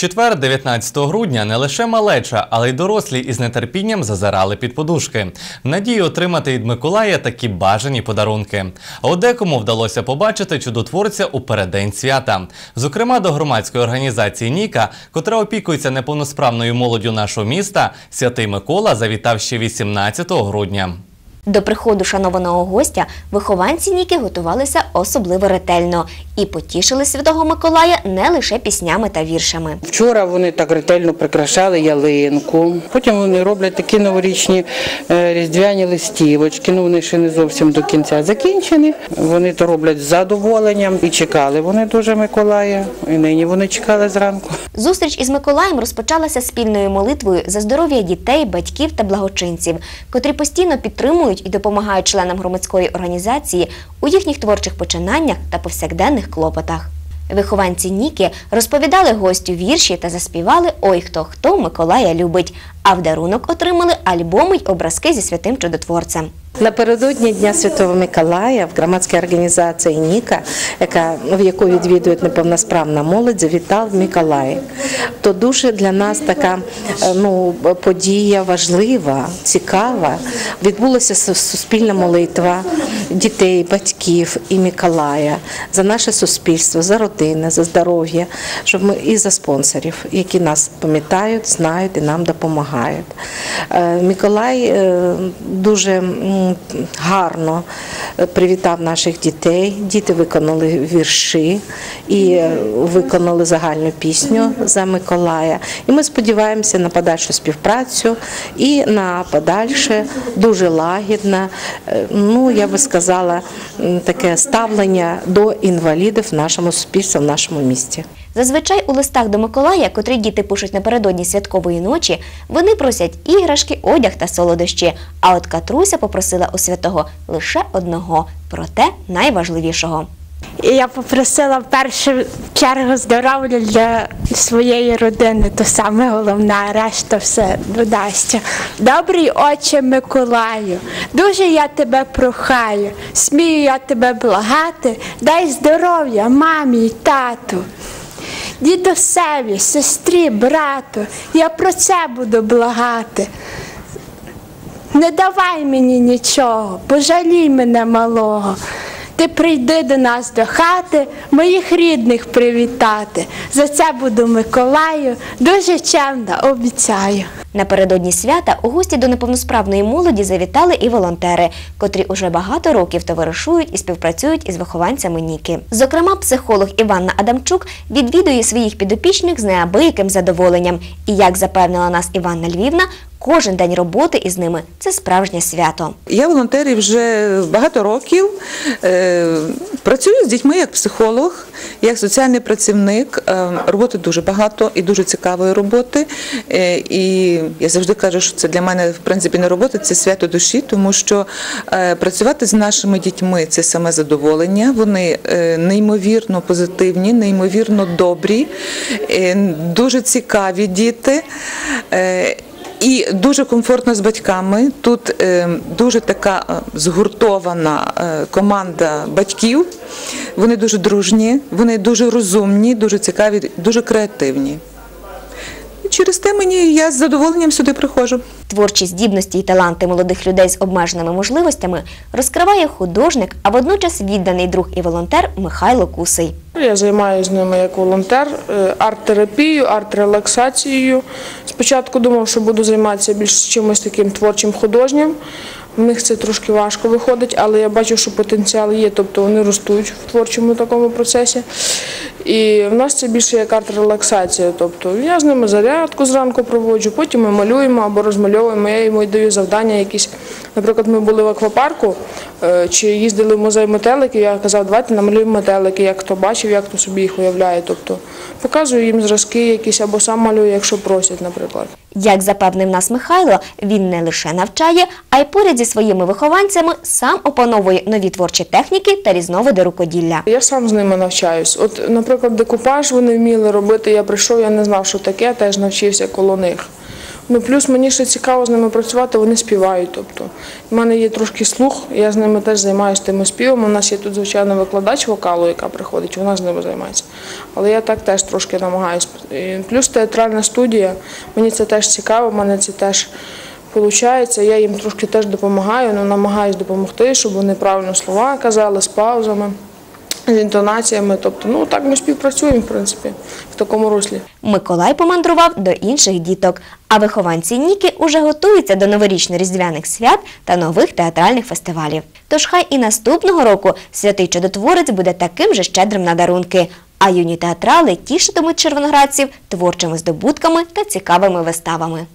четвер, 19 грудня, не лише малеча, але й дорослі із нетерпінням зазирали під подушки. В надії отримати від Миколая такі бажані подарунки. А от декому вдалося побачити чудотворця у переддень свята. Зокрема, до громадської організації Ніка, котра опікується неповносправною молоддю нашого міста, святий Микола завітав ще 18 грудня. До приходу шанованого гостя вихованці Ніки готувалися особливо ретельно і потішили святого Миколая не лише піснями та віршами. Вчора вони так ретельно прикрашали ялинку. Потім вони роблять такі новорічні е, різдвяні листівочки. Ну вони ще не зовсім до кінця закінчені. Вони то роблять з задоволенням і чекали вони дуже Миколая. І нині вони чекали зранку. Зустріч із Миколаєм розпочалася спільною молитвою за здоров'я дітей, батьків та благочинців, котрі постійно підтримують і допомагають членам громадської організації у їхніх творчих починаннях та повсякденних клопотах. Вихованці Ніки розповідали гостю вірші та заспівали Ой хто хто Миколая любить. А в дарунок отримали альбоми й образки зі святим чудотворцем. Напередодні Дня Святого Миколая в громадській організації Ніка, яка в яку відвідують неповносправна молодь, завітав Миколай. То дуже для нас така е, ну, подія важлива, цікава. Відбулася суспільна молитва дітей, батьків і Миколая за наше суспільство, за родини, за здоров'я, щоб ми і за спонсорів, які нас пам'ятають, знають і нам допомагають. Е, Миколай е, дуже гарно е, привітав наших дітей. Діти виконали вірші і е, виконали загальну пісню за Миколая. І ми сподіваємося на подальшу співпрацю і на подальше дуже лагідне, е, ну я би сказала, таке ставлення до інвалідів в нашому суспільстві, в нашому місті. Зазвичай у листах до Миколая, котрі діти пишуть напередодні святкової ночі, вони просять іграшки, одяг та солодощі. А от Катруся попросила у святого лише одного, проте найважливішого. Я попросила в першу чергу здоров'я для своєї родини, то саме головне, решта все додасться. Добрий отче Миколаю, дуже я тебе прохаю, смію я тебе благати, дай здоров'я мамі й тату. Дідусеві, сестрі, брату, я про це буду благати. Не давай мені нічого, пожалій мене малого. Ти прийди до нас до хати, моїх рідних привітати. За це буду Миколаю, дуже чемно обіцяю. Напередодні свята у гості до неповносправної молоді завітали і волонтери, котрі уже багато років товаришують і співпрацюють із вихованцями Ніки. Зокрема, психолог Іванна Адамчук відвідує своїх підопічних з неабияким задоволенням. І як запевнила нас Іванна Львівна, кожен день роботи із ними це справжнє свято. Я волонтерів вже багато років. Е, Працюю з дітьми як психолог, як соціальний працівник. Е, Роботи дуже багато і дуже цікавої роботи. Е, І я завжди кажу, що це для мене в принципі не робота, це свято душі, тому що е, працювати з нашими дітьми це саме задоволення. Вони неймовірно позитивні, неймовірно добрі, дуже цікаві діти. І дуже комфортно з батьками. Тут е, дуже така е, згуртована е, команда батьків. Вони дуже дружні, вони дуже розумні, дуже цікаві, дуже креативні. Через те мені я з задоволенням сюди приходжу. Творчі здібності і таланти молодих людей з обмеженими можливостями розкриває художник, а водночас відданий друг і волонтер Михайло Кусий. Я займаюся з ними як волонтер, е, арт-терапією, арт-релаксацією. Спочатку думав, що буду займатися більш чимось таким творчим художнім. В них це трошки важко виходить, але я бачу, що потенціал є, тобто вони ростуть в творчому такому процесі. І в нас це більше як арт-релаксація. Тобто я з ними зарядку зранку проводжу, потім ми малюємо або розмальовуємо. Я йому даю завдання якісь. Наприклад, ми були в аквапарку е, чи їздили в музей метеликів, я казав, давайте намалюємо метелики, як хто бачив, як хто собі їх уявляє. Тобто показую їм зразки якісь або сам малюю, якщо просять, наприклад. Як запевнив нас Михайло, він не лише навчає, а й поряд зі своїми вихованцями сам опановує нові творчі техніки та різновиди рукоділля. Я сам з ними навчаюсь. От, наприклад, декупаж вони вміли робити. Я прийшов, я не знав, що таке, теж навчився коло них. Ну, плюс мені ще цікаво з ними працювати, вони співають. Тобто, в мене є трошки слух, я з ними теж займаюся тими співами. У нас є тут, звичайно, викладач вокалу, яка приходить, вона з ними займається. Але я так теж трошки намагаюся. Плюс театральна студія, мені це теж цікаво, мене це теж виходить. Я їм трошки теж допомагаю, ну, намагаюся допомогти, щоб вони правильно слова казали з паузами, з інтонаціями. Тобто, ну так ми співпрацюємо, в принципі, в такому руслі. Миколай помандрував до інших діток, а вихованці Ніки уже готуються до новорічно-різдвяних свят та нових театральних фестивалів. Тож хай і наступного року святий чудотворець буде таким же щедрим на дарунки, а юні театрали тішитимуть червоноградців творчими здобутками та цікавими виставами.